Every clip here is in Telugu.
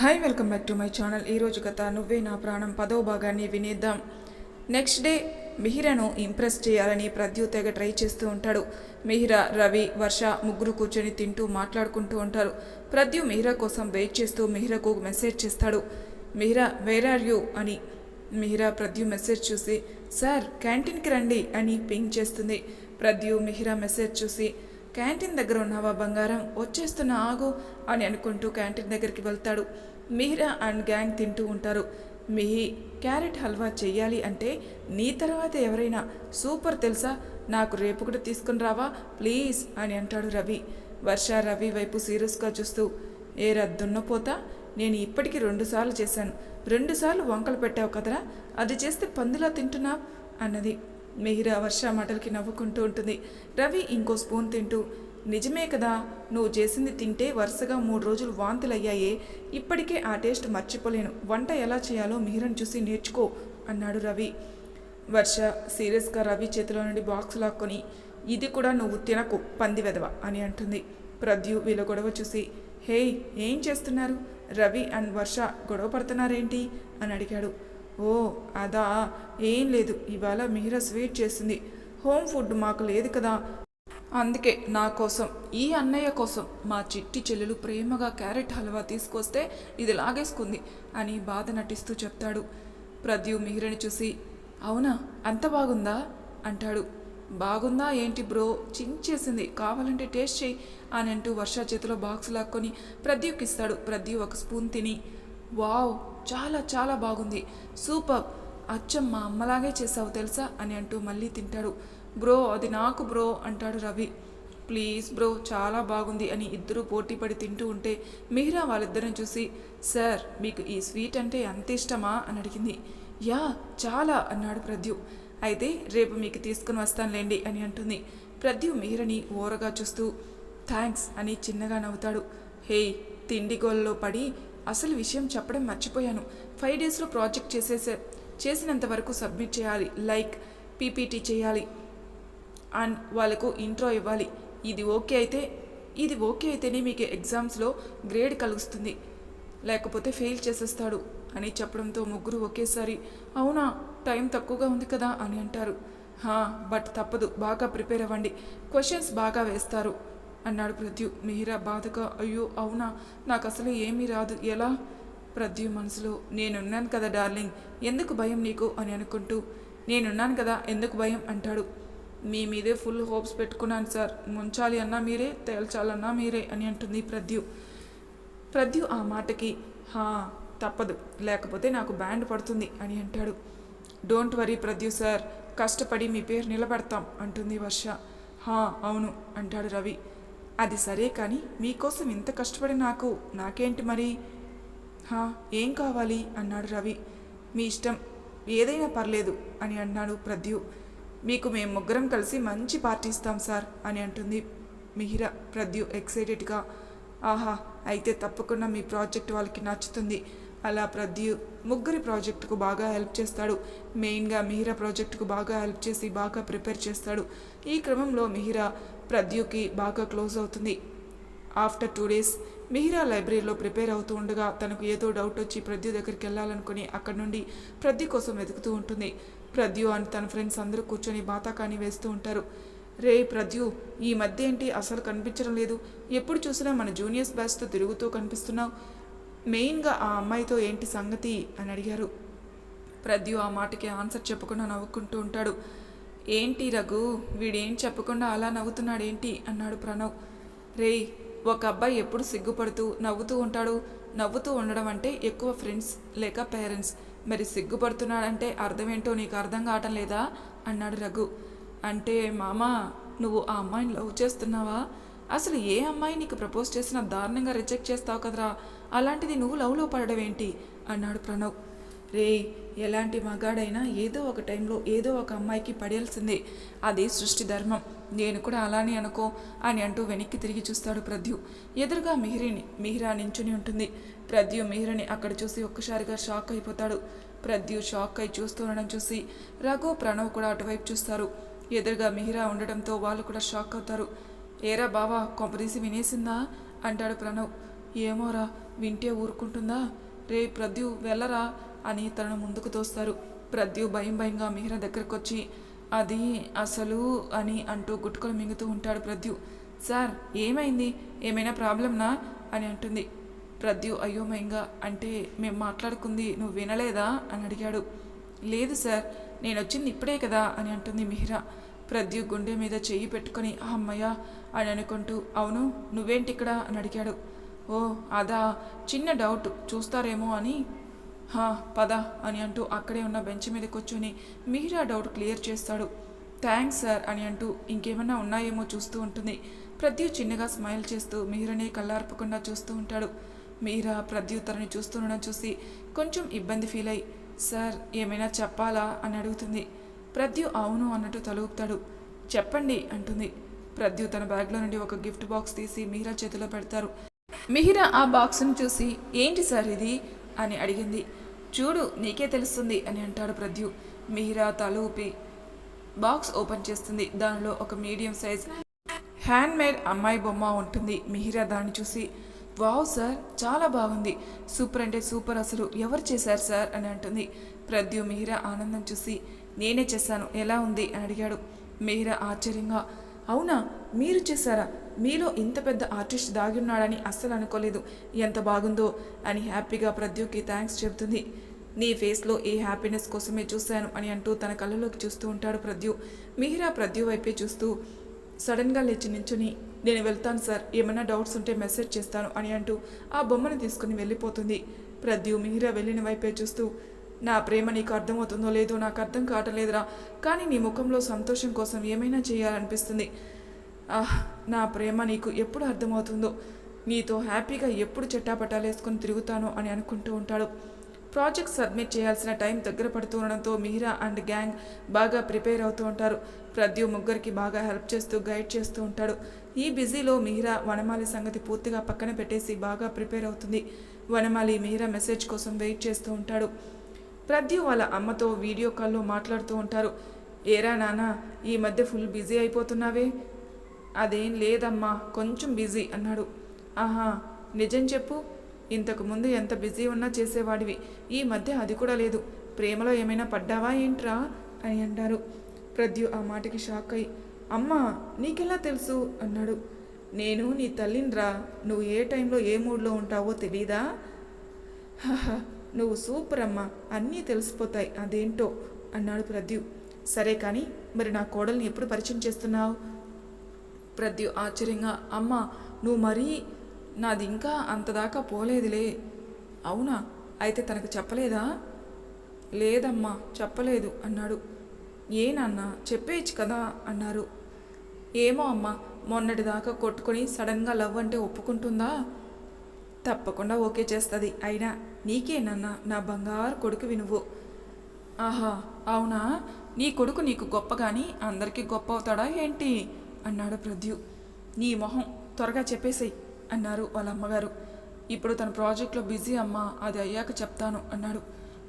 Hi welcome back to my channel ఈరోజు కథ నువ్వే నా ప్రాణం పదో భాగాన్ని వినేద్దాం. నెక్స్ట్ డే మిహిరను ఇంప్రెస్ చేయాలని ప్రద్యు తెగ ట్రై చేస్తూ ఉంటాడు. మిహిర రవి వర్ష ముగ్గురు కూర్చొని తింటూ మాట్లాడుకుంటూ ఉంటారు. ప్రద్యు మిహిర కోసం వెయిట్ చేస్తూ మిహిరకు మెసేజ్ చేస్తాడు. మిహిర వేర్ ఆర్ యూ అని మిహిర ప్రద్యు మెసేజ్ చూసి సార్ క్యాంటీన్కి రండి అని పింగ్ చేస్తుంది. ప్రద్యు మిహిర మెసేజ్ చూసి క్యాంటీన్ దగ్గర ఉన్నావా బంగారం? వచ్చేస్తున్న ఆగు అని అనుకుంటూ క్యాంటీన్ దగ్గరికి వెళ్తాడు. మిహిరా అండ్ గ్యాంగ్ తింటూ ఉంటారు. మిహి క్యారెట్ హల్వా చెయ్యాలి అంటే నీ తర్వాత ఎవరైనా సూపర్ తెలుసా? నాకు రేపు కూడా తీసుకుని రావా ప్లీజ్ అని అంటాడు రవి. వర్ష రవి వైపు సీరియస్గా చూస్తూ ఏ రద్దున్నపోతా నేను ఇప్పటికీ రెండుసార్లు చేశాను. రెండుసార్లు వంకలు పెట్టావు కదరా? అది చేస్తే పందిలా తింటున్నా అన్నది. మిహిరా వర్ష మాటలకి నవ్వుకుంటూ ఉంటుంది. రవి ఇంకో స్పూన్ తింటూ నిజమే కదా నువ్వు చేసింది తింటే వరుసగా మూడు రోజులు వాంతులయ్యాయే ఇప్పటికే ఆ టేస్ట్ మర్చిపోలేను. వంట ఎలా చేయాలో మిహిరను చూసి నేర్చుకో అన్నాడు రవి. వర్ష సీరియస్గా రవి చేతిలో నుండి బాక్స్ లాక్కొని ఇది కూడా నువ్వు తినకు పంది వెదవ అని అంటుంది. ప్రద్యు వీళ్ళ గొడవ చూసి హే ఏం చేస్తున్నారు? రవి అండ్ వర్ష గొడవ పడుతున్నారేంటి? అని అడిగాడు. ఓ అదా ఏం లేదు ఇవాళ మిహిర స్వీట్ చేసింది. హోమ్ ఫుడ్ మాకు లేదు కదా. అందుకే నా కోసం ఈ అన్నయ్య కోసం మా చిట్టి చెల్లెలు ప్రేమగా క్యారెట్ హల్వా తీసుకొస్తే ఇది లాగేసుకుంది అని బాధ నటిస్తూ చెప్తాడు. ప్రద్యు మిహిరని చూసి అవునా అంత బాగుందా? అంటాడు. బాగుందా ఏంటి బ్రో చించేసింది కావాలంటే టేస్ట్ చేయి అని అంటూ వర్ష చేతిలో బాక్స్ లాక్కొని ప్రద్యుకి ఇస్తాడు ప్రద్యు ఒక స్పూన్ తిని వావ్ చాలా చాలా బాగుంది. సూపర్. అచ్చం మా అమ్మలాగే చేసావు తెలుసా? అని అంటూ మళ్ళీ తింటాడు. బ్రో అది నాకు బ్రో అంటాడు రవి. ప్లీజ్ బ్రో చాలా బాగుంది అని ఇద్దరూ పోటీపడి తింటూ ఉంటే మిహిరా వాళ్ళిద్దరిని చూసి సార్ మీకు ఈ స్వీట్ అంటే అంత ఇష్టమా? అని అడిగింది. యా చాలా అన్నాడు ప్రద్యు. అయితే రేపు మీకు తీసుకుని వస్తానులేండి అని అంటుంది. ప్రద్యు మిహిరని ఓరగా చూస్తూ థ్యాంక్స్ అని చిన్నగా నవ్వుతాడు. హే తిండి గోల్లో పడి అసలు విషయం చెప్పడం మర్చిపోయాను. ఫైవ్ డేస్లో ప్రాజెక్ట్ చేసేసే చేసినంత వరకు సబ్మిట్ చేయాలి. లైక్ పీపీటీ చేయాలి. అండ్ వాళ్ళకు ఇంట్రో ఇవ్వాలి. ఇది ఓకే అయితే ఇది ఓకే అయితేనే మీకు ఎగ్జామ్స్లో గ్రేడ్ కలుగుతుంది లేకపోతే ఫెయిల్ చేసేస్తాడు అని చెప్పడంతో ముగ్గురు ఒకేసారి అవునా టైం తక్కువగా ఉంది కదా అని అంటారు. బట్ తప్పదు. బాగా ప్రిపేర్ అవ్వండి. క్వశ్చన్స్ బాగా వేస్తారు. అన్నాడు ప్రద్యు. మిహిరా బాధగా అయ్యో అవునా? నాకు అసలు ఏమీ రాదు. ఎలా? ప్రద్యు మనసులో నేనున్నాను కదా డార్లింగ్. ఎందుకు భయం నీకు? అని అనుకుంటూ నేనున్నాను కదా ఎందుకు భయం? అంటాడు. మీ మీదే ఫుల్ హోప్స్ పెట్టుకున్నాను సార్. ముంచాలి అన్నా మీరే తేల్చాలన్నా మీరే అని అంటుంది ప్రద్యు. ప్రద్యు ఆ మాటకి హా తప్పదు. లేకపోతే నాకు బ్యాండ్ పడుతుంది అని అంటాడు. Don't worry Pradyu sir. కష్టపడి మీ పేరు నిలబెడతాం అంటుంది వర్ష. హా అవును అంటాడు రవి. అది సరే కానీ మీకోసం ఇంత కష్టపడి నాకు నాకేంటి మరి? హా ఏం కావాలి? అన్నాడు రవి. మీ ఇష్టం ఏదైనా పర్లేదు అని అన్నాడు ప్రద్యు. మీకు మేము ముగ్గురం కలిసి మంచి పార్టీ ఇస్తాం సార్ అని అంటుంది మిహిర. ప్రద్యు ఎక్సైటెడ్గా ఆహా అయితే తప్పకుండా మీ ప్రాజెక్ట్ వాళ్ళకి నచ్చుతుంది. అలా ప్రద్యు ముగ్గురి ప్రాజెక్టుకు బాగా హెల్ప్ చేస్తాడు. మెయిన్గా మిహిర ప్రాజెక్టుకు బాగా హెల్ప్ చేసి బాగా ప్రిపేర్ చేస్తాడు. ఈ క్రమంలో మిహిర ప్రద్యుకి బాగా క్లోజ్ అవుతుంది. ఆఫ్టర్ టూ డేస్ మిహిరా లైబ్రరీలో ప్రిపేర్ అవుతూ ఉండగా తనకు ఏదో డౌట్ వచ్చి ప్రద్యు దగ్గరికి వెళ్ళాలనుకుని అక్కడి నుండి ప్రద్యు కోసం వెతుకుతూ ఉంటుంది. ప్రద్యు అని తన ఫ్రెండ్స్ అందరూ కూర్చొని బాతాకాని వేస్తూ ఉంటారు. రే ప్రద్యు ఈ మధ్య ఏంటి? అసలు కనిపించడం లేదు. ఎప్పుడు చూసినా మన జూనియర్స్ బ్యాచ్తో తిరుగుతూ కనిపిస్తున్నావు. మెయిన్గా ఆ అమ్మాయితో ఏంటి సంగతి? అని అడిగారు. ప్రద్యు ఆ మాటకి ఆన్సర్ చెప్పకుండా నవ్వుకుంటూ ఉంటాడు. ఏంటి రఘు? వీడేం చెప్పకుండా అలా నవ్వుతున్నాడేంటి? అన్నాడు ప్రణవ్. రేయ్ ఒక అబ్బాయి ఎప్పుడు సిగ్గుపడుతూ నవ్వుతూ ఉంటాడు. నవ్వుతూ ఉండడం అంటే ఎక్కువ ఫ్రెండ్స్ లేక పేరెంట్స్. మరి సిగ్గుపడుతున్నాడంటే అర్థమేంటో నీకు అర్థం కావటం లేదా? అన్నాడు రఘు. అంటే మామ నువ్వు ఆ అమ్మాయిని లవ్ చేస్తున్నావా? అసలు ఏ అమ్మాయి నీకు ప్రపోజ్ చేసినా దారుణంగా రిజెక్ట్ చేస్తావు కదరా? అలాంటిది నువ్వు లవ్లో పడడం ఏంటి? అన్నాడు ప్రణవ్. రే ఎలాంటి మగాడైనా ఏదో ఒక టైంలో ఏదో ఒక అమ్మాయికి పడేయాల్సిందే. అది సృష్టి ధర్మం. నేను కూడా అలానే అనుకో అని అంటూ వెనక్కి తిరిగి చూస్తాడు ప్రద్యు. ఎదురుగా మిహిరిని మిహిరా నించుని ఉంటుంది. ప్రద్యు మిహిరని అక్కడ చూసి ఒక్కసారిగా షాక్ అయిపోతాడు. ప్రద్యు షాక్ అయి చూస్తుండడం చూసి రఘు ప్రణవ్ కూడా అటువైపు చూస్తారు. ఎదురుగా మిహిరా ఉండడంతో వాళ్ళు కూడా షాక్ అవుతారు. ఏరా బావా కొంపదీసి వినేసిందా? అంటాడు ప్రణవ్. ఏమోరా వింటే ఊరుకుంటుందా? రే ప్రద్యు వెళ్ళరా? అని తనను ముందుకు తోస్తారు. ప్రద్యు భయం భయంగా మిహిర దగ్గరకు వచ్చి అది అసలు అని అంటూ గుట్టుకొని మింగుతూ ఉంటాడు ప్రద్యు. సార్ ఏమైంది? ఏమైనా ప్రాబ్లంనా అని అంటుంది. ప్రద్యు అయోమయంగా అంటే మేము మాట్లాడుకుంది నువ్వు వినలేదా? అని అడిగాడు. లేదు సార్ నేను వచ్చింది ఇప్పుడే కదా? అని అంటుంది మిహిరా. ప్రద్యు గుండె మీద చెయ్యి పెట్టుకొని అమ్మయ్య అని అనుకుంటూ అవును నువ్వేంటి ఇక్కడ అని అడిగాడు. ఓ అదా చిన్న డౌట్ చూస్తారేమో అని హా పద అని అంటూ అక్కడే ఉన్న బెంచ్ మీద కూర్చొని మిహిరా డౌట్ క్లియర్ చేస్తాడు. థ్యాంక్స్ సార్ అని అంటూ ఇంకేమన్నా ఉన్నాయేమో చూస్తూ ఉంటుంది. ప్రద్యు చిన్నగా స్మైల్ చేస్తూ మిహిరనే కళ్ళార్పకుండా చూస్తూ ఉంటాడు. మీరా ప్రద్యు తనని చూస్తుండడం చూసి కొంచెం ఇబ్బంది ఫీల్ అయ్యి సార్ ఏమైనా చెప్పాలా? అని అడుగుతుంది. ప్రద్యు అవును అన్నట్టు తలుపుతాడు. చెప్పండి అంటుంది. ప్రద్యు తన బ్యాగ్లో నుండి ఒక గిఫ్ట్ బాక్స్ తీసి మీరా చేతిలో పెడతారు. మిహిరా ఆ బాక్స్ను చూసి ఏంటి సార్ ఇది అని అడిగింది. చూడు నీకే తెలుస్తుంది అని అంటాడు ప్రద్యు. మిహిరా తల ఊపి. బాక్స్ ఓపెన్ చేస్తుంది. దానిలో ఒక మీడియం సైజ్ హ్యాండ్ మేడ్ అమ్మాయి బొమ్మ ఉంటుంది. మిహిరా దాన్ని చూసి వావ్ సార్ చాలా బాగుంది. సూపర్ అంటే సూపర్ అసలు. ఎవరు చేశారు సార్? అని అంటుంది. ప్రద్యు మిహిరా ఆనందం చూసి నేనే చేశాను. ఎలా ఉంది? అని అడిగాడు. మిహిరా ఆశ్చర్యంగా అవునా? మీరు చేశారా? మీలో ఇంత పెద్ద ఆర్టిస్ట్ దాగి ఉన్నాడని అస్సలు అనుకోలేదు. ఎంత బాగుందో అని హ్యాపీగా ప్రద్యుకి థ్యాంక్స్ చెబుతుంది. నీ ఫేస్లో ఏ హ్యాపీనెస్ కోసమే చూశాను అని అంటూ తన కళ్ళలోకి చూస్తూ ఉంటాడు ప్రద్యు. మిహిరా ప్రద్యు వైపే చూస్తూ సడన్గా లేచి నించుని నేను వెళ్తాను సార్ ఏమైనా డౌట్స్ ఉంటే మెసేజ్ చేస్తాను అని అంటూ ఆ బొమ్మను తీసుకుని వెళ్ళిపోతుంది. ప్రద్యు మిహిరా వెళ్ళిన వైపే చూస్తూ నా ప్రేమ నీకు అర్థమవుతుందో లేదో నాకు అర్థం కావట్లేదురా కానీ నీ ముఖంలో సంతోషం కోసం ఏమైనా చేయాలనిపిస్తుంది. ఆహ్ నా ప్రేమ నీకు ఎప్పుడు అర్థమవుతుందో నీతో హ్యాపీగా ఎప్పుడు చెట్టాపట్టాలేసుకొని తిరుగుతానో అని అనుకుంటూ ఉంటాడు. ప్రాజెక్ట్ సబ్మిట్ చేయాల్సిన టైం దగ్గర పడుతూ ఉండడంతో మిహిరా అండ్ గ్యాంగ్ బాగా ప్రిపేర్ అవుతూ ఉంటారు. ప్రద్యు ముగ్గురికి బాగా హెల్ప్ చేస్తూ గైడ్ చేస్తూ ఉంటాడు. ఈ బిజీలో మిహిరా వనమాలి సంగతి పూర్తిగా పక్కన పెట్టేసి బాగా ప్రిపేర్ అవుతుంది. వనమాలి మిహిరా మెసేజ్ కోసం వెయిట్ చేస్తూ ఉంటాడు. ప్రద్యు వాళ్ళ అమ్మతో వీడియో కాల్లో మాట్లాడుతూ ఉంటారు. ఏరా నాన్న ఈ మధ్య ఫుల్ బిజీ అయిపోతున్నావే. అదేం లేదమ్మా కొంచెం బిజీ అన్నాడు. ఆహా నిజం చెప్పు. ఇంతకుముందు ఎంత బిజీ ఉన్నా చేసేవాడివి. ఈ మధ్య అది కూడా లేదు. ప్రేమలో ఏమైనా పడ్డావా ఏంట్రా? అని అంటారు. ప్రద్యు ఆ మాటకి షాక్ అయి. అమ్మా నీకెలా తెలుసు? అన్నాడు. నేను నీ తల్లినిరా. నువ్వు ఏ టైంలో ఏ మూడ్లో ఉంటావో తెలీదా? నువ్వు సూపర్ అమ్మా. అన్నీ తెలిసిపోతాయి. అదేంటో? అన్నాడు ప్రద్యు. సరే కానీ మరి నా కోడల్ని ఎప్పుడు పరిచయం చేస్తున్నావు? ప్రద్యు ఆశ్చర్యంగా అమ్మ నువ్వు మరీ నాది ఇంకా అంతదాకా పోలేదులే. అవునా? అయితే తనకు చెప్పలేదా? లేదమ్మా చెప్పలేదు అన్నాడు. ఏ నాన్న చెప్పేయచ్చు కదా అన్నారు. ఏమో అమ్మా మొన్నటిదాకా కొట్టుకొని సడన్గా లవ్ అంటే ఒప్పుకుంటుందా? తప్పకుండా ఓకే చేస్తుంది అయినా నీకేనన్నా నా బంగారు కొడుకువి నువ్వు. ఆహా అవునా? నీ కొడుకు నీకు గొప్ప కానీ అందరికీ గొప్ప అవుతాడా ఏంటి? అన్నాడు ప్రద్యు. నీ మొహం త్వరగా చెప్పేసేయ్ అన్నారు వాళ్ళ అమ్మగారు. ఇప్పుడు తన ప్రాజెక్ట్లో బిజీ అమ్మా అది అయ్యాక చెప్తాను అన్నాడు.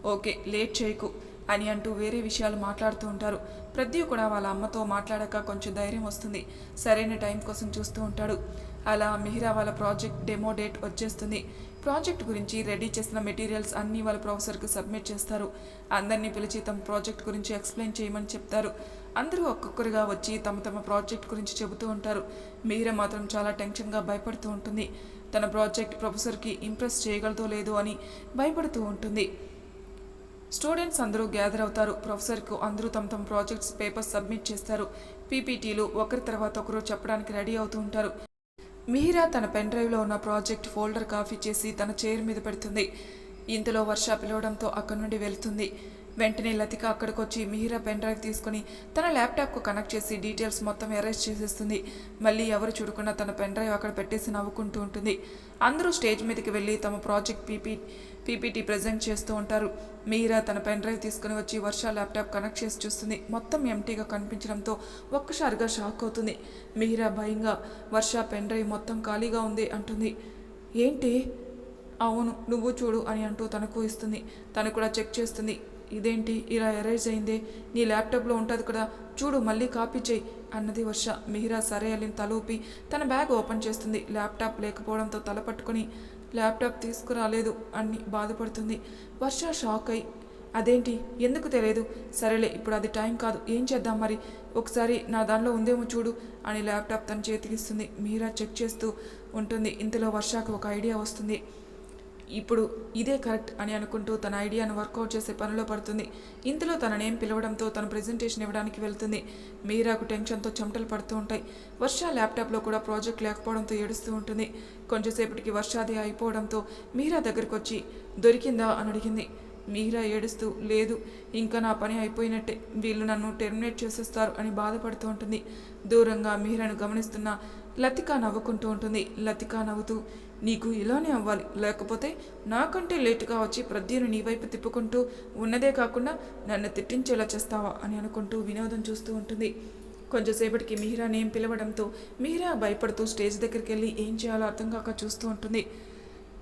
ఓకే లేట్ చేయకు అని అంటూ వేరే విషయాలు మాట్లాడుతూ ఉంటారు. ప్రద్యు కూడా వాళ్ళ అమ్మతో మాట్లాడాక కొంచెం ధైర్యం వస్తుంది. సరైన టైం కోసం చూస్తూ ఉంటాడు. అలా మిహిరా వాళ్ళ ప్రాజెక్ట్ డెమో డేట్ వచ్చేస్తుంది. ప్రాజెక్ట్ గురించి రెడీ చేసిన మెటీరియల్స్ అన్నీ వాళ్ళ ప్రొఫెసర్కి సబ్మిట్ చేస్తారు. అందరినీ పిలిచి తమ ప్రాజెక్ట్ గురించి ఎక్స్ప్లెయిన్ చేయమని చెప్తారు. అందరూ ఒక్కొక్కరుగా వచ్చి తమ తమ ప్రాజెక్ట్ గురించి చెబుతూ ఉంటారు. మీరా మాత్రం చాలా టెన్షన్గా భయపడుతూ ఉంటుంది. తన ప్రాజెక్ట్ ప్రొఫెసర్కి ఇంప్రెస్ చేయగలదో లేదో అని భయపడుతూ ఉంటుంది. స్టూడెంట్స్ అందరూ గ్యాదర్ అవుతారు. ప్రొఫెసర్కు అందరూ తమ తమ ప్రాజెక్ట్స్ పేపర్స్ సబ్మిట్ చేస్తారు. పీపీటీలు ఒకరి తర్వాత ఒకరు చెప్పడానికి రెడీ అవుతూ ఉంటారు. మిహిరా తన పెన్ డ్రైవ్లో ఉన్న ప్రాజెక్ట్ ఫోల్డర్ కాఫీ చేసి తన చైర్ మీద పెడుతుంది. ఇంతలో వర్ష పిలవడంతో అక్కడి నుండి వెళ్తుంది. వెంటనే లతిక అక్కడికి వచ్చి మిహిరా పెన్ డ్రైవ్ తీసుకుని తన ల్యాప్టాప్కు కనెక్ట్ చేసి డీటెయిల్స్ మొత్తం ఎరేజ్ చేసేస్తుంది. మళ్ళీ ఎవరు చూడకుండా తన పెన్ డ్రైవ్ అక్కడ పెట్టేసి నవ్వుకుంటూ ఉంటుంది. అందరూ స్టేజ్ మీదకి వెళ్ళి తమ ప్రాజెక్ట్ పీపీ పీపీటీ ప్రజెంట్ చేస్తూ ఉంటారు. మీరా తన పెన్ డ్రైవ్ తీసుకుని వచ్చి వర్ష ల్యాప్టాప్ కనెక్ట్ చేసి చూస్తుంది. మొత్తం ఎంటీగా కనిపించడంతో ఒక్కసారిగా షాక్ అవుతుంది. మీరా భయంగా వర్ష పెన్ డ్రైవ్ మొత్తం ఖాళీగా ఉంది అంటుంది. ఏంటి? అవును నువ్వు చూడు అని అంటూ తనకు ఇస్తుంది. తను కూడా చెక్ చేస్తుంది. ఇదేంటి? ఇలా ఎరేజ్ అయిందే. నీ ల్యాప్టాప్లో ఉంటుంది కదా. చూడు మళ్ళీ కాపీ చేయి అన్నది వర్ష. మిహిరా సరే అలిని తలూపి తన బ్యాగ్ ఓపెన్ చేస్తుంది. ల్యాప్టాప్ లేకపోవడంతో తల పట్టుకొని ల్యాప్టాప్ తీసుకురాలేదు అని బాధపడుతుంది. వర్ష షాక్ అయి అదేంటి? ఎందుకు తెలియదు? సరేలే ఇప్పుడు అది టైం కాదు. ఏం చేద్దాం మరి? ఒకసారి నా దానిలో ఉందేమో చూడు అని ల్యాప్టాప్ తన చేతికిస్తుంది. మీరా చెక్ చేస్తూ ఉంటుంది. ఇంతలో వర్షాకు ఒక ఐడియా వస్తుంది. ఇప్పుడు ఇదే కరెక్ట్ అని అనుకుంటూ తన ఐడియాను వర్కౌట్ చేసే పనిలో పడుతుంది. ఇంతలో తన నేమ్ పిలవడంతో తన ప్రెజెంటేషన్ ఇవ్వడానికి వెళ్తుంది. మీరాకు టెన్షన్తో చెమటలు పడుతూ ఉంటాయి. వర్ష ల్యాప్టాప్లో కూడా ప్రాజెక్ట్ లేకపోవడంతో ఏడుస్తూ ఉంటుంది. కొంచెంసేపటికి వర్షాది అయిపోవడంతో మీరా దగ్గరికి వచ్చి దొరికిందా? అని అడిగింది. మీరా ఏడుస్తూ లేదు ఇంకా నా పని అయిపోయినట్టే. వీళ్ళు నన్ను టెర్మినేట్ చేసేస్తారు అని బాధపడుతూ ఉంటుంది. దూరంగా మీరాను గమనిస్తున్న లతిక నవ్వుకుంటూ ఉంటుంది. లతిక నవ్వుతూ నీకు ఇలానే అవ్వాలి. లేకపోతే నాకంటే లేటుగా వచ్చి ప్రద్యును నీ వైపు తిప్పుకుంటూ ఉన్నదే కాకుండా నన్ను తిట్టించేలా చేస్తావా అని అనుకుంటూ వినోదం చూస్తూ ఉంటుంది. కొంచెంసేపటికి మిహిరా నేమ్ పిలవడంతో మిహిరా భయపడుతూ స్టేజ్ దగ్గరికి వెళ్ళి ఏం చేయాలో అర్థం కాక చూస్తూ ఉంటుంది.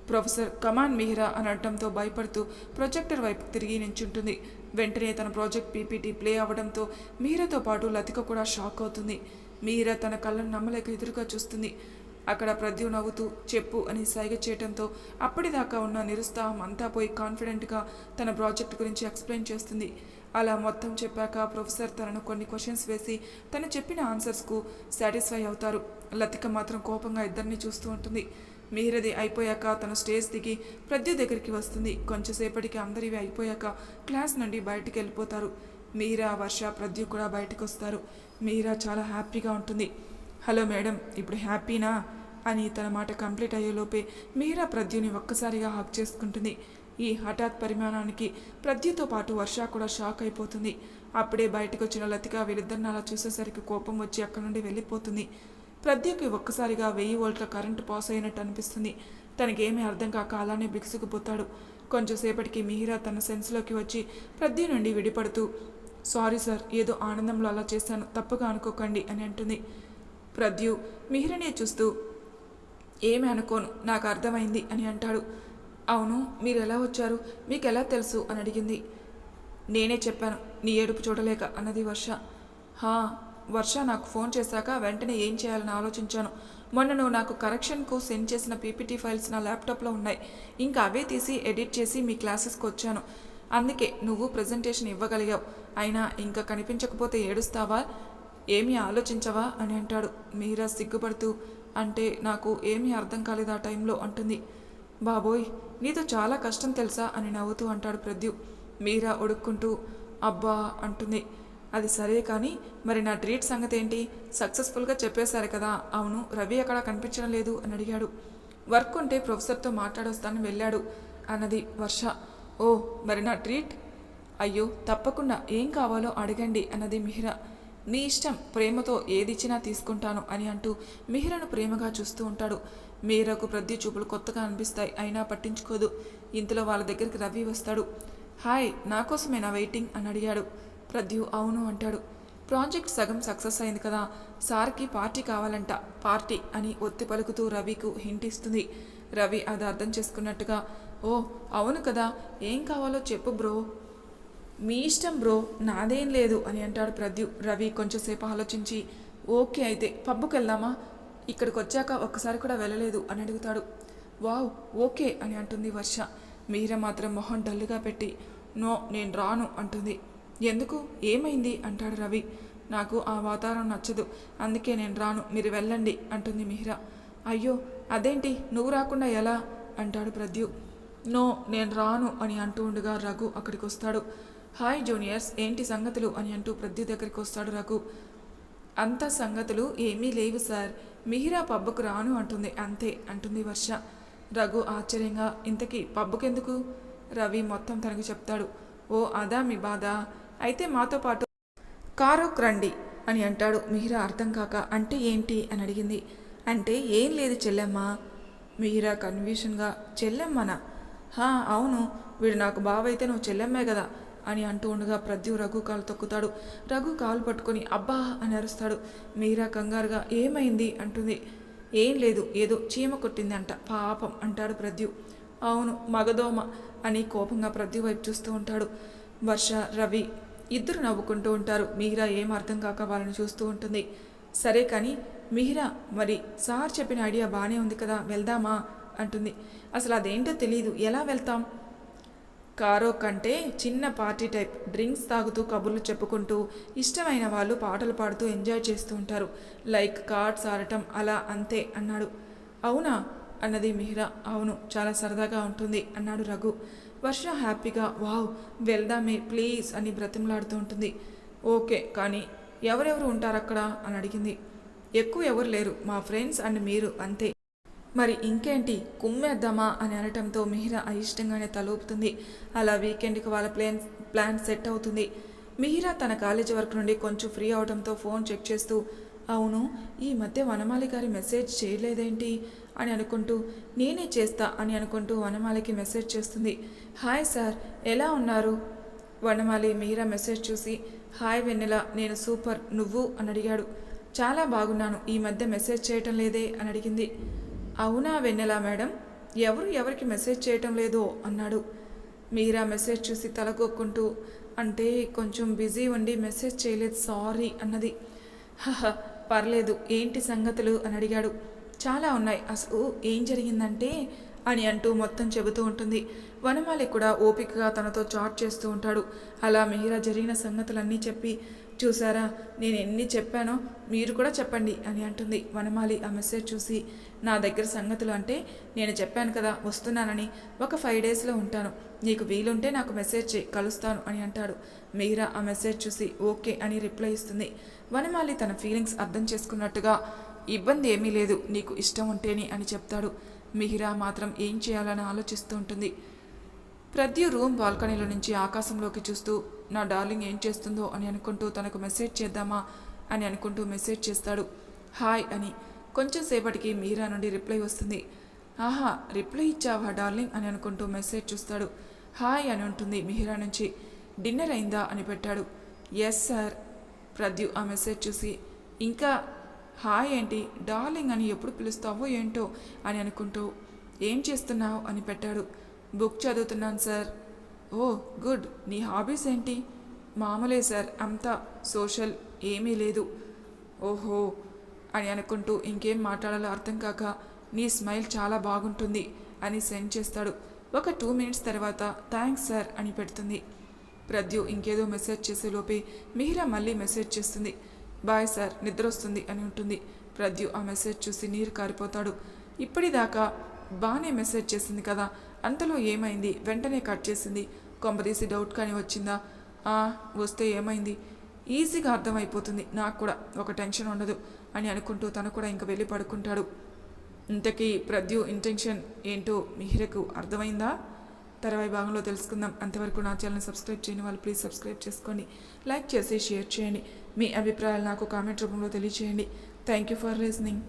ప్రొఫెసర్ కమాన్ మిహిరా అని అనడంతో భయపడుతూ ప్రొజెక్టర్ వైపు తిరిగి నించుంటుంది. వెంటనే తన ప్రాజెక్ట్ పీపీటీ ప్లే అవ్వడంతో మిహిరాతో పాటు లతిక కూడా షాక్ అవుతుంది. మీరా తన కళ్ళను నమ్మలేక ఎదురుగా చూస్తుంది. అక్కడ ప్రద్యు నవ్వుతూ చెప్పు అని సైగ చేయడంతో అప్పటిదాకా ఉన్న నిరుత్సాహం అంతా పోయి కాన్ఫిడెంట్గా తన ప్రాజెక్ట్ గురించి ఎక్స్ప్లెయిన్ చేస్తుంది. అలా మొత్తం చెప్పాక ప్రొఫెసర్ తనను కొన్ని క్వశ్చన్స్ వేసి తను చెప్పిన ఆన్సర్స్కు సాటిస్ఫై అవుతారు. లతిక మాత్రం కోపంగా ఇద్దరిని చూస్తూ ఉంటుంది. మీరది అయిపోయాక తను స్టేజ్ దిగి ప్రద్యు దగ్గరికి వస్తుంది. కొంచెంసేపటికి అందరివి అయిపోయాక క్లాస్ నుండి బయటికి వెళ్ళిపోతారు. మీరా వర్ష ప్రద్యు కూడా బయటకు వస్తారు. మీరా చాలా హ్యాపీగా ఉంటుంది. హలో మేడం ఇప్పుడు హ్యాపీనా అని తన మాట కంప్లీట్ అయ్యేలోపే మీరా ప్రద్యుని ఒక్కసారిగా హక్ చేసుకుంటుంది. ఈ హఠాత్ పరిమాణానికి ప్రద్యుతో పాటు వర్ష కూడా షాక్ అయిపోతుంది. అప్పుడే బయటకు వచ్చిన లతిక వీరిద్దరిని అలా చూసేసరికి కోపం వచ్చి అక్కడి నుండి వెళ్ళిపోతుంది. ప్రద్యుకి ఒక్కసారిగా వెయ్యి వోల్ట్ల కరెంటు పాస్ అయినట్టు అనిపిస్తుంది. తనకేమీ అర్థం కాక అలానే బిగుసుకుపోతాడు. కొంచెంసేపటికి మిహిరా తన సెన్స్లోకి వచ్చి ప్రద్యు నుండి విడిపడుతూ సారీ సార్ ఏదో ఆనందంలో అలా చేశాను తప్పుగా అనుకోకండి అని అంటుంది. ప్రద్యు మిహిరనే చూస్తూ ఏమి అనుకోను. నాకు అర్థమైంది అని అంటాడు. అవును మీరు ఎలా వచ్చారు? మీకు ఎలా తెలుసు? అని అడిగింది. నేనే చెప్పాను నీ ఏడుపు చూడలేక అన్నది వర్ష. హా వర్ష నాకు ఫోన్ చేశాక వెంటనే ఏం చేయాలని ఆలోచించాను. మొన్న నువ్వు నాకు కరెక్షన్కు సెండ్ చేసిన పీపీటీ ఫైల్స్ నా ల్యాప్టాప్లో ఉన్నాయి. ఇంకా అవే తీసి ఎడిట్ చేసి మీ క్లాసెస్కి వచ్చాను. అందుకే నువ్వు ప్రజెంటేషన్ ఇవ్వగలిగావు. అయినా ఇంకా కనిపించకపోతే ఏడుస్తావా? ఏమీ ఆలోచించవా? అని అంటాడు. మీరా సిగ్గుపడుతూ అంటే నాకు ఏమీ అర్థం కాలేదు ఆ టైంలో అంటుంది. బాబోయ్ నీతో చాలా కష్టం తెలుసా అని నవ్వుతూ అంటాడు ప్రద్యు. మీరా ఒడుక్కుంటూ అబ్బా అంటుంది. అది సరే కానీ మరి నా ట్రీట్ సంగతి ఏంటి సక్సెస్ఫుల్గా చెప్పేశారు కదా. అవును రవి అక్కడ కనిపించడం లేదు అని అడిగాడు. వర్క్ ఉంటే ప్రొఫెసర్తో మాట్లాడొస్తానని వెళ్ళాడు అన్నది వర్ష. ఓ మరి నా ట్రీట్? అయ్యో తప్పకుండా ఏం కావాలో అడగండి అన్నది మిహిరా. నీ ఇష్టం ప్రేమతో ఏదిచ్చినా తీసుకుంటాను అని అంటూ మిహిరను ప్రేమగా చూస్తూ ఉంటాడు. మీరకు ప్రతి చూపులు కొత్తగా అనిపిస్తాయి అయినా పట్టించుకోదు. ఇంతలో వాళ్ళ దగ్గరికి రవి వస్తాడు. హాయ్ నా కోసమేనా వెయిటింగ్? అని అడిగాడు. ప్రద్యు అవును అంటాడు. ప్రాజెక్ట్ సగం సక్సెస్ అయింది కదా సార్కి పార్టీ కావాలంట పార్టీ అని ఒత్తి పలుకుతూ రవికు హింట్ ఇస్తుంది. రవి అది అర్థం చేసుకున్నట్టుగా ఓ అవును కదా ఏం కావాలో చెప్పు బ్రో. మీ ఇష్టం బ్రో నాదేం లేదు అని అంటాడు ప్రద్యు. రవి కొంచెంసేపు ఆలోచించి ఓకే అయితే పబ్బుకి వెళ్దామా ఇక్కడికి వచ్చాక ఒక్కసారి కూడా వెళ్ళలేదు అని అడుగుతాడు. వావ్ ఓకే అని అంటుంది వర్ష. మీర మాత్రం మొహం డల్లుగా పెట్టి నో నేను రాను అంటుంది. ఎందుకు? ఏమైంది? అంటాడు రవి. నాకు ఆ వాతావరణం నచ్చదు. అందుకే నేను రాను. మీరు వెళ్ళండి అంటుంది మిహిర. అయ్యో అదేంటి? నువ్వు రాకుండా ఎలా? అంటాడు ప్రద్యు. నో నేను రాను అని అంటూ ఉండగా రఘు అక్కడికి వస్తాడు హాయ్ జూనియర్స్ ఏంటి సంగతులు అని అంటూ ప్రద్యు దగ్గరికి వస్తాడు రఘు. అంత సంగతులు ఏమీ లేవు సార్. మిహిరా పబ్బుకు రాను అంటుంది. అంతే అంటుంది వర్ష. రఘు ఆశ్చర్యంగా ఇంతకీ పబ్బుకెందుకు? రవి మొత్తం తనకు చెప్తాడు. ఓ అదా మీ బాధ. అయితే మాతో పాటు కారుకు రండి అని అంటాడు మిహిరా అర్థం కాక. అంటే ఏంటి అని అడిగింది. అంటే ఏం లేదు చెల్లెమ్మ. మిహిరా కన్ఫ్యూషన్గా చెల్లెమ్మనా? హా అవును. వీడు నాకు బావైతే నువ్వు చెల్లెమ్మే కదా. అని అంటూ ఉండగా ప్రద్యు రఘు కాలు తొక్కుతాడు. రఘు కాలు పట్టుకొని అబ్బా అని అరుస్తాడు. మీరా కంగారుగా ఏమైంది? అంటుంది. ఏం లేదు ఏదో చీమ కొట్టిందంట పాపం అంటాడు ప్రద్యు. అవును మగదోమ అని కోపంగా ప్రద్యు వైపు చూస్తూ ఉంటాడు. వర్ష రవి ఇద్దరు నవ్వుకుంటూ ఉంటారు. మీరా ఏం అర్థం కాక వాళ్ళని చూస్తూ ఉంటుంది. సరే కానీ మిహిరా మరి సార్ చెప్పిన ఐడియా బాగానే ఉంది కదా వెళ్దామా? అంటుంది. అసలు అదేంటో తెలియదు ఎలా వెళ్తాం? కారో కంటే చిన్న పార్టీ టైప్ డ్రింక్స్ తాగుతూ కబుర్లు చెప్పుకుంటూ ఇష్టమైన వాళ్ళు పాటలు పాడుతూ ఎంజాయ్ చేస్తూ ఉంటారు. లైక్ కార్డ్స్ ఆడటం అలా అంతే అన్నాడు. అవునా? అన్నది మిహిరా. అవును చాలా సరదాగా ఉంటుంది అన్నాడు రఘు. వర్ష హ్యాపీగా వావ్ వెళ్దామే ప్లీజ్ అని బ్రతిమలాడుతూ ఉంటుంది. ఓకే కానీ ఎవరెవరు ఉంటారు అక్కడ అని అడిగింది. ఎక్కువ ఎవరు లేరు మా ఫ్రెండ్స్ అండ్ మీరు అంతే. మరి ఇంకేంటి కుమ్మేద్దామా అని అనటంతో మిహిరా అయిష్టంగానే తలూపుతుంది. అలా వీకెండ్కి వాళ్ళ ప్లాన్ ప్లాన్ సెట్ అవుతుంది. మిహిరా తన కాలేజీ వర్క్ నుండి కొంచెం ఫ్రీ అవడంతో ఫోన్ చెక్ చేస్తూ అవును ఈ మధ్య వనమాలి గారి మెసేజ్ చేయలేదేంటి? అని అనుకుంటూ నేనే చేస్తా అని అనుకుంటూ వనమాలికి మెసేజ్ చేస్తుంది. హాయ్ సార్ ఎలా ఉన్నారు? వనమాలి మిహిరా మెసేజ్ చూసి హాయ్ వెన్నెల నేను సూపర్ నువ్వు? అని అడిగాడు. చాలా బాగున్నాను ఈ మధ్య మెసేజ్ చేయటం లేదే? అని అడిగింది. అవునా వెన్నెల మేడం? ఎవరు ఎవరికి మెసేజ్ చేయటం లేదో అన్నాడు. మీరా మెసేజ్ చూసి తలకొక్కుంటూ అంటే కొంచెం బిజీ ఉండి మెసేజ్ చేయలేదు సారీ అన్నది. హహ పర్లేదు ఏంటి సంగతులు అని అడిగాడు. చాలా ఉన్నాయి అసలు ఏం జరిగిందంటే అని అంటూ మొత్తం చెబుతూ ఉంటుంది. వనమాలి కూడా ఓపికగా తనతో చాట్ చేస్తూ ఉంటాడు. అలా మిహిరా జరిగిన సంగతులన్నీ చెప్పి చూసారా? నేను ఎన్ని చెప్పానో మీరు కూడా చెప్పండి అని అంటుంది వనమాలి ఆ మెసేజ్ చూసి. నా దగ్గర సంగతులు అంటే నేను చెప్పాను కదా వస్తున్నానని. ఒక ఫైవ్ డేస్లో ఉంటాను. నీకు వీలుంటే నాకు మెసేజ్ చేయి కలుస్తాను అని అంటాడు. మీరా ఆ మెసేజ్ చూసి ఓకే అని రిప్లై ఇస్తుంది. వనమాలి తన ఫీలింగ్స్ అర్థం చేసుకున్నట్టుగా ఇబ్బంది ఏమీ లేదు నీకు ఇష్టం ఉంటేనే అని చెప్తాడు. మిహిరా మాత్రం ఏం చేయాలని ఆలోచిస్తూ ఉంటుంది. ప్రద్యు రూమ్ బాల్కనీలో నుంచి ఆకాశంలోకి చూస్తూ నా డార్లింగ్ ఏం చేస్తుందో అని అనుకుంటూ తనకు మెసేజ్ చేద్దామా అని అనుకుంటూ మెసేజ్ చేస్తాడు. హాయ్ అని. కొంచెం సేపటికి మీరా నుండి రిప్లై వస్తుంది. ఆహా రిప్లై ఇచ్చావా డార్లింగ్ అని అనుకుంటూ మెసేజ్ చూస్తాడు. హాయ్ అని ఉంటుంది మిహిరా నుంచి. డిన్నర్ అయిందా అని పెట్టాడు. Yes sir. ప్రద్యు ఆ మెసేజ్ చూసి ఇంకా హాయ్ ఏంటి? డార్లింగ్ అని ఎప్పుడు పిలుస్తావో ఏంటో అని అనుకుంటూ ఏం చేస్తున్నావు? అని పెట్టాడు. బుక్ చదువుతున్నాను సార్. Oh good. నీ హాబీస్ ఏంటి? మామూలే సార్. అంతా సోషల్. ఏమీ లేదు. ఓహో అని అనుకుంటూ ఇంకేం మాట్లాడాలో అర్థం కాక నీ స్మైల్ చాలా బాగుంటుంది అని సెండ్ చేస్తాడు. ఒక టూ మినిట్స్ తర్వాత థ్యాంక్స్ సార్ అని పెడుతుంది. ప్రద్యు ఇంకేదో మెసేజ్ చేసేలోపే మిహిరా మళ్ళీ మెసేజ్ చేస్తుంది. బాయ్ సార్ నిద్ర వస్తుంది అని ఉంటుంది. ప్రద్యు ఆ మెసేజ్ చూసి నీరు కారిపోతాడు. ఇప్పటిదాకా బాగానే మెసేజ్ చేసింది కదా. అంతలో ఏమైంది? వెంటనే కట్ చేసింది. కొంపదీసి డౌట్ కానీ వచ్చిందా? ఆ వస్తే ఏమైంది? ఈజీగా అర్థమైపోతుంది. నాకు కూడా ఒక టెన్షన్ ఉండదు అని అనుకుంటూ తను కూడా ఇంక వెళ్ళి పడుకుంటాడు. ఇంతకీ ప్రద్యు ఇంటెన్షన్ ఏంటో మిహిరకు అర్థమైందా? తర్వాయి భాగంలో తెలుసుకుందాం. అంతవరకు నా ఛానల్ సబ్స్క్రైబ్ చేయని వాళ్ళు ప్లీజ్ సబ్స్క్రైబ్ చేసుకోండి. లైక్ చేసి షేర్ చేయండి. మీ అభిప్రాయాలు నాకు కామెంట్ రూపంలో తెలియచేయండి. Thank you for listening.